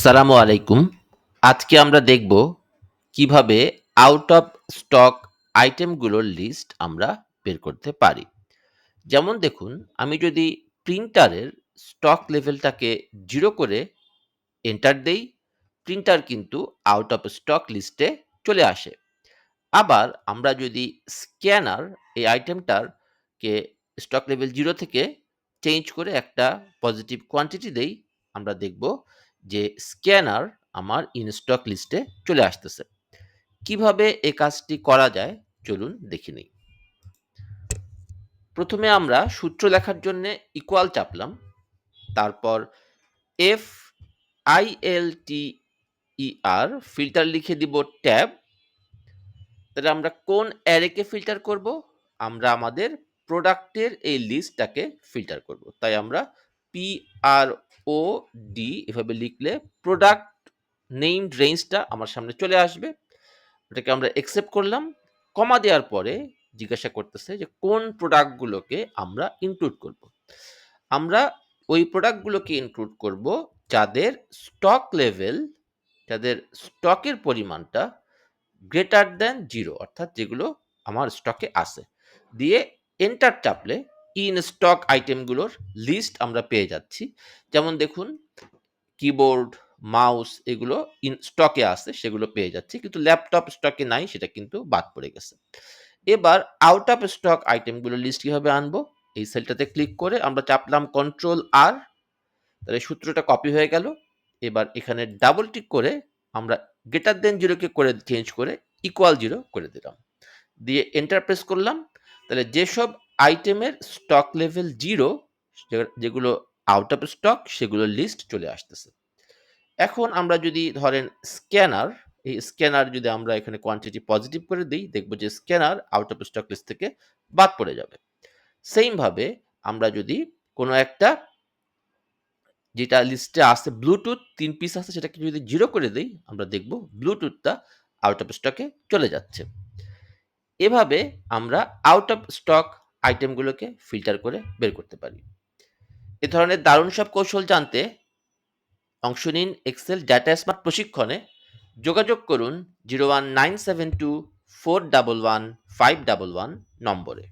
আসসালামু আলাইকুম। আজকে আমরা দেখব কীভাবে আউট অফ স্টক আইটেমগুলোর লিস্ট আমরা বের করতে পারি। যেমন দেখুন, আমি যদি প্রিন্টারের স্টক লেভেলটাকে জিরো করে এন্টার দেই, প্রিন্টার কিন্তু আউট অফ স্টক লিস্টে চলে আসে। আবার আমরা যদি স্ক্যানার এই আইটেমটার কে স্টক লেভেল জিরো থেকে চেঞ্জ করে একটা পজিটিভ কোয়ান্টিটি দেই, আমরা দেখব যে স্ক্যানার আমার ইন স্টক লিস্টে চলে আসতেছে। কীভাবে এই কাজটি করা যায় চলুন দেখে নেই। প্রথমে আমরা সূত্র লেখার জন্যে ইকুয়াল চাপলাম। তারপর F I L T E R filter লিখে দিব ট্যাব। তাহলে আমরা কোন অ্যারেকে ফিল্টার করব? আমরা আমাদের প্রোডাক্টের এই লিস্টটাকে ফিল্টার করব। তাই আমরা পি আর ও ডি এভাবে লিখলে প্রোডাক্ট নেমড রেঞ্জটা আমার সামনে চলে আসবে। ওটাকে আমরা অ্যাকসেপ্ট করলাম। কমা দেওয়ার পরে জিজ্ঞাসা করতেছে যে কোন প্রোডাক্টগুলোকে আমরা ইনক্লুড করব। আমরা ওই প্রোডাক্টগুলোকে ইনক্লুড করব যাদের স্টক লেভেল, যাদের স্টকের পরিমাণটা গ্রেটার দ্যান জিরো অর্থাৎ যেগুলো আমার স্টকে আছে। দিয়ে এন্টার চাপলে ইন স্টক আইটেমগুলোর লিস্ট আমরা পেয়ে যাচ্ছি। যেমন দেখুন কিবোর্ড, মাউস এগুলো ইন স্টকে আছে সেগুলো পেয়ে যাচ্ছি। কিন্তু ল্যাপটপ স্টকে নাই সেটা কিন্তু বাদ পড়ে গেছে। এবার আউট অফ স্টক আইটেমগুলোর লিস্ট কীভাবে আনব? এই সেলটাতে ক্লিক করে আমরা চাপলাম কন্ট্রোল আর তাহলে সূত্রটা কপি হয়ে গেল। এবার এখানে ডাবল টিক করে আমরা গ্রেটার দেন জিরোকে করে চেঞ্জ করে ইকুয়াল জিরো করে দিলাম। দিয়ে এন্টার প্রেস করলাম। তাহলে যেসব আইটেমের স্টক লেভেল জিরো যেগুলো আউট অফ স্টক সেগুলোর লিস্ট চলে আসতেছে। এখন আমরা যদি ধরেন স্ক্যানার, এই স্ক্যানার যদি আমরা এখানে কোয়ান্টিটি পজিটিভ করে দিই দেখব যে scanner out of stock list থেকে বাদ পড়ে যাবে। সেইম ভাবে আমরা যদি কোনো একটা যেটা লিস্টে আছে ব্লুটুথ তিন পিস আছে সেটাকে যদি জিরো করে দিই আমরা দেখব ব্লুটুথটা আউট অফ স্টকে চলে যাচ্ছে। এভাবে আমরা আউট অফ স্টক আইটেমগুলোকে ফিল্টার করে বের করতে পারি। এ ধরনের দারুণ সব কৌশল জানতে অংশ নিন এক্সেল ডাটা স্মার্ট প্রশিক্ষণে। যোগাযোগ করুন 01972 411 511 নম্বরে।